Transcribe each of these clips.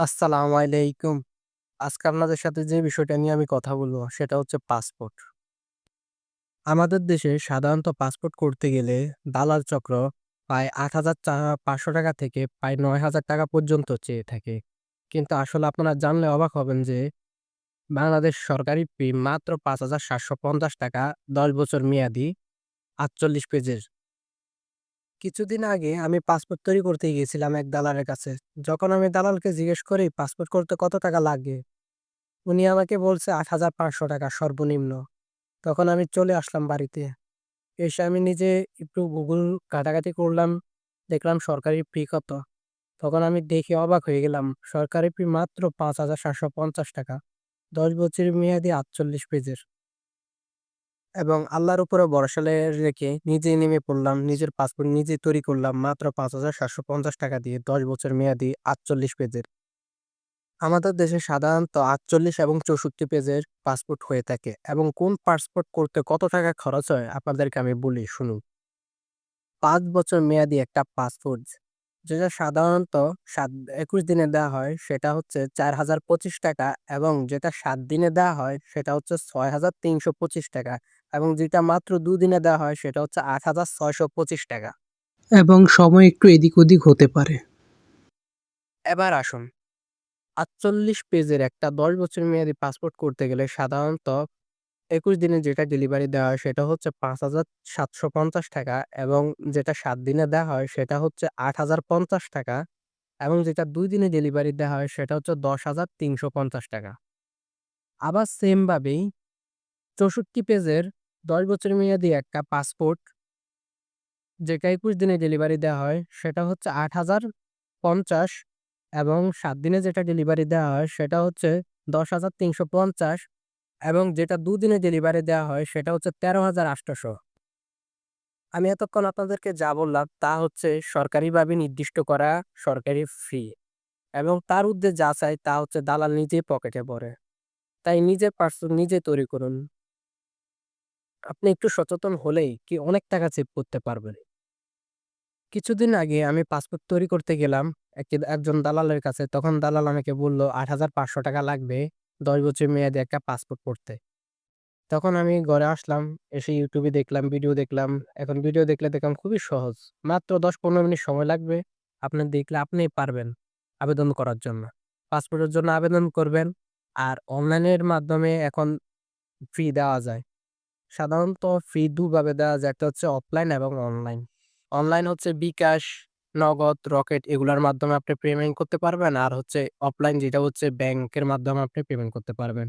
আসসালামু আলাইকুম। আজকে আপনাদের সাথে যে বিষয়টা নিয়ে আমি কথা বলব সেটা হচ্ছে পাসপোর্ট। আমাদের দেশে সাধারণত পাসপোর্ট করতে গেলে দালাল চক্র প্রায় ৳৮,৫০০ থেকে প্রায় ৳৯,০০০ পর্যন্ত চেয়ে থাকে। কিন্তু আসলে আপনারা জানলে অবাক হবেন যে বাংলাদেশ সরকারি ফি মাত্র ৳৫,৭৫০ ১০ বছর মেয়াদি ৪৮ পেজের। কিছুদিন আগে আমি পাসপোর্ট তৈরি করতে গিয়েছিলাম এক দালালের কাছে। যখন আমি দালালকে জিজ্ঞেস করি পাসপোর্ট করতে কত টাকা লাগে? উনি আমাকে বলছে ৳৮,৫০০ সর্বনিম্ন। তখন আমি চলে আসলাম বাড়িতে। এসে আমি নিজে একটু গুগল ঘাটাঘাটি করলাম, দেখলাম সরকারি ফি কত। তখন আমি দেখে অবাক হয়ে গেলাম। সরকারি ফি মাত্র ৳৫,৭৫০ ১০ বছরের মেয়াদি ৪৮ পেজের। এবং আল্লাহর উপরে ভরসা রেখে নিজেই নেমে পড়লাম। নিজের পাসপোর্ট নিজে তৈরি করলাম মাত্র ৳৫,৭৫০ দিয়ে ১০ বছর মেয়াদি ৪৮ পেজের। আমাদের দেশে সাধারণত ৪৮ এবং ৬৪ পেজের পাসপোর্ট হয়ে থাকে এবং কোন পাসপোর্ট করতে কত টাকা খরচ হয় আপনাদেরকে আমি বলি শুনুন। পাঁচ বছর মেয়াদি একটা পাসপোর্ট যেটা সাধারণত সাত ২১ দিনে দেওয়া হয় সেটা হচ্ছে ৳৪,০২৫ এবং যেটা সাত দিনে দেওয়া হয় সেটা হচ্ছে ৳৬,৩২৫ এবং যেটা মাত্র দুদিনে দেওয়া হয় সেটা হচ্ছে ৳৮,৬২৫ এবং সময় একটু এদিক ওদিক হতে পারে। এবার আসুন। ৪৮ পেজের একটা ১০ বছর মেয়াদি পাসপোর্ট করতে গেলে সাধারণত ২১ দিনে যেটা ডেলিভারি দেওয়া হয় সেটা হচ্ছে ৳৫,৭৫০ এবং যেটা সাত দিনে দেওয়া হয় সেটা হচ্ছে ৳৮,০৫০ এবং যেটা দুই দিনে ডেলিভারি দেওয়া হয় সেটা হচ্ছে ৳১০,৩৫০ আবার সেমভাবেই চৌষট্টি পেজের ১০ বছর মেয়াদি একটা পাসপোর্ট যেটা ২১ দিনে ডেলিভারি দেওয়া হয় সেটা হচ্ছে ৳৮,০৫০ এবং সাত দিনে যেটা ডেলিভারি দেওয়া হয় সেটা হচ্ছে ৳১০,৩৫০ এবং যেটা ২ দিনে ডেলিভারি দেওয়া হয় সেটা হচ্ছে ৳১৩,৮০০ আমি এতক্ষণ আপনাদেরকে যা বললাম তা হচ্ছে সরকারিভাবে নির্দিষ্ট করা সরকারি ফি এবং তার ঊর্ধ্বে যা চাই তা হচ্ছে দালাল নিজেই পকেটে ভরে। তাই নিজের পাসপোর্ট নিজে তৈরি করুন। আপনি একটু সচেতন হলেই কি অনেক টাকা সেভ করতে পারবেন। কিছুদিন আগে আমি পাসপোর্ট তৈরি করতে গেলাম একটি একজন দালালের কাছে। তখন দালাল আমাকে বলল ৳৮,৫০০ লাগবে ১০ বছর মেয়াদে একটা পাসপোর্ট করতে। তখন আমি ঘরে আসলাম, এসে ইউটিউবে দেখলাম, ভিডিও দেখলাম। এখন ভিডিও দেখলে দেখলাম খুবই সহজ। মাত্র দশ পনেরো মিনিট সময় লাগবে। আপনি দেখলে আপনিই পারবেন আবেদন করার জন্য। পাসপোর্টের জন্য আবেদন করবেন। আর অনলাইনের মাধ্যমে এখন ফি দেওয়া যায়। সাধারণত ফি দুভাবে দেওয়া যায়। একটা হচ্ছে অফলাইন এবং অনলাইন। অনলাইন হচ্ছে বিকাশ, নগদ, রকেট এগুলার মাধ্যমে আপনি পেমেন্ট করতে পারবেন। আর হচ্ছে অফলাইন যেটা হচ্ছে ব্যাংকের মাধ্যমে আপনি পেমেন্ট করতে পারবেন।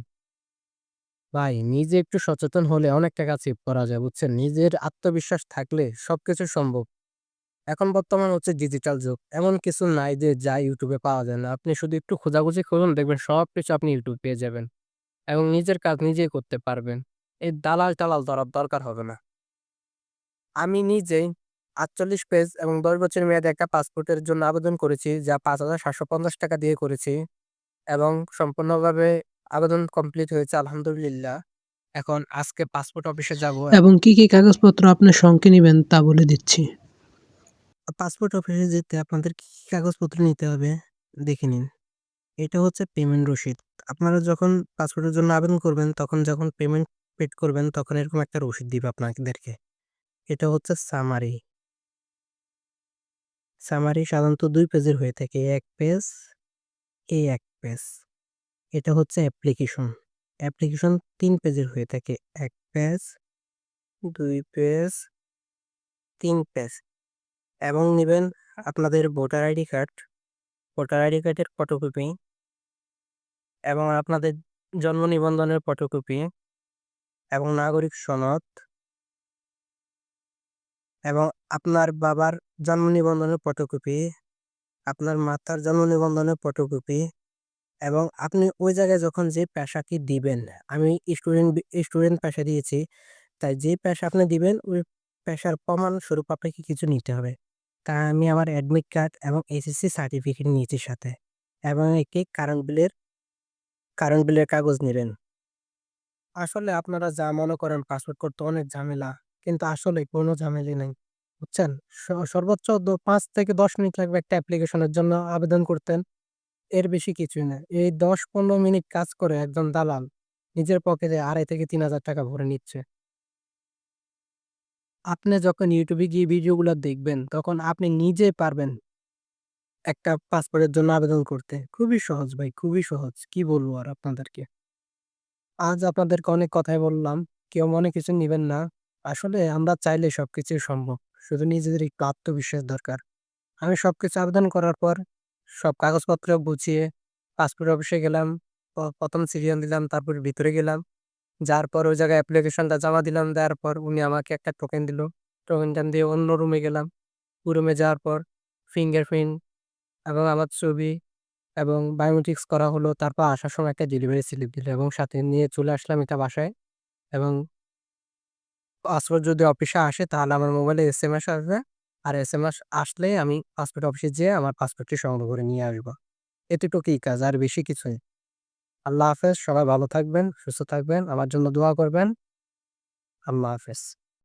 ভাই নিজে একটু সচেতন হলে অনেক টাকা সেভ করা যায় বুঝছেন? নিজের আত্মবিশ্বাস থাকলে সবকিছু সম্ভব। এখন বর্তমান হচ্ছে ডিজিটাল যুগ। এমন কিছু নাই যে যা ইউটিউবে পাওয়া যায় না। আপনি শুধু একটু খোঁজাখুঁজি করুন দেখবেন সব কিছু আপনি YouTube পেয়ে যাবেন এবং নিজের কাজ নিজেই করতে পারবেন। এই দালাল-টালাল ধরার দরকার হবে না। আমি নিজেই ৪৮ পেজ এবং ১০ বছর মেয়াদে একটা পাসপোর্টের জন্য আবেদন করেছি যা ৳৫,৭৫০ দিয়ে করেছি এবং সম্পূর্ণভাবে আবেদন কমপ্লিট হয়েছে আলহামদুলিল্লাহ। এখন আজকে পাসপোর্ট অফিসে যাব এবং কি, কি কাগজপত্র আপনার সঙ্গে নেবেন তা বলে দিচ্ছি। পাসপোর্ট অফিসে যেতে আপনাদের কি, কি কাগজপত্র নিতে হবে দেখে নিন। এটা হচ্ছে পেমেন্ট রসিদ। আপনারা যখন পাসপোর্টের জন্য আবেদন করবেন তখন যখন পেমেন্ট পেড করবেন তখন এরকম একটা রসিদ দিবে আপনাদেরকে। এটা হচ্ছে সামারি। সামারি সাধারণত দুই পেজের হয়ে থাকে। এক পেজ, এ এক পেজ। এটা হচ্ছে অ্যাপ্লিকেশন। অ্যাপ্লিকেশন তিন পেজের হয়ে থাকে। এক পেজ, দুই পেজ, তিন পেজ এবং নেবেন আপনাদের voter ID card, voter ID কার্ডের ফটোকপি এবং আপনাদের জন্ম নিবন্ধনের ফটোকপি এবং নাগরিক সনদ এবং আপনার বাবার জন্ম নিবন্ধনের ফটোকপি, আপনার মাতার জন্ম নিবন্ধনের ফটোকপি এবং আপনি ওই জায়গায় যখন যে পেশাটি দিবেন, আমি স্টুডেন্ট স্টুডেন্ট পেশা দিয়েছি। তাই যে পেশা আপনি দিবেন ওই পেশার প্রমাণ স্বরূপ আপনাকে কিছু নিতে হবে। তা আমি আমার অ্যাডমিট কার্ড এবং এসএসসি সার্টিফিকেট নিয়েছি সাথে এবং একটি কারেন্ট বিলের কারেন্ট বিলের কাগজ নিবেন। আসলে আপনারা যা মনে করেন পাসপোর্ট করতে অনেক ঝামেলা। কিন্তু আসলে কোনো ঝামেলাই নাই। বুঝছেন? সর্বোচ্চ ৫ থেকে ১০ মিনিট লাগবে একটা অ্যাপ্লিকেশনের জন্য আবেদন করতেন। এর বেশি কিছুই না। এই ১০-১৫ মিনিট কাজ করে একজন দালাল নিজের পকেটে ৳২,৫০০-৩,০০০ ভরে নিচ্ছে। আপনি যখন ইউটিউবে গিয়ে ভিডিওগুলা দেখবেন, তখন আপনি নিজে পারবেন একটা পাসপোর্টের জন্য আবেদন করতে। খুবই সহজ ভাই, খুবই সহজ। কি বলব আর আপনাদেরকে? আজ আপনাদেরকে অনেক কথাই বললাম। কেউ মনে কিছু নিবেন না। আসলে আমরা চাইলে সবকিছুই সম্ভব। শুধু নিজেদের একটু আত্মবিশ্বাস দরকার। আমি সবকিছু আবেদন করার পর সব কাগজপত্র গুছিয়ে পাসপোর্ট অফিসে গেলাম। প্রথম সিরিয়াল দিলাম, তারপর ভিতরে গেলাম। যাওয়ার পর ওই জায়গায় অ্যাপ্লিকেশনটা জমা দিলাম। দেওয়ার পর উনি আমাকে একটা টোকেন দিল। টোকেনটা দিয়ে অন্য রুমে গেলাম। রুমে যাওয়ার পর ফিঙ্গারপ্রিন্ট এবং আমার ছবি এবং বায়োমেট্রিক্স করা হলো। তারপর আসার সময় একটা ডেলিভারি স্লিপ দিল এবং সাথে নিয়ে চলে আসলাম এটা বাসায় এবং পাসপোর্ট যদি অফিসে আসে তাহলে আমার মোবাইলে এসএমএস আসবে। আর এসএমএস আসলে আমি পাসপোর্ট অফিসে যেয়ে আমার পাসপোর্টটি সংগ্রহ করে নিয়ে আসব। এতটুকুই কাজ আর বেশি কিছুই। আল্লাহ হাফেজ। সবাই ভালো থাকবেন, সুস্থ থাকবেন। আমার জন্য দোয়া করবেন। আল্লাহ হাফেজ।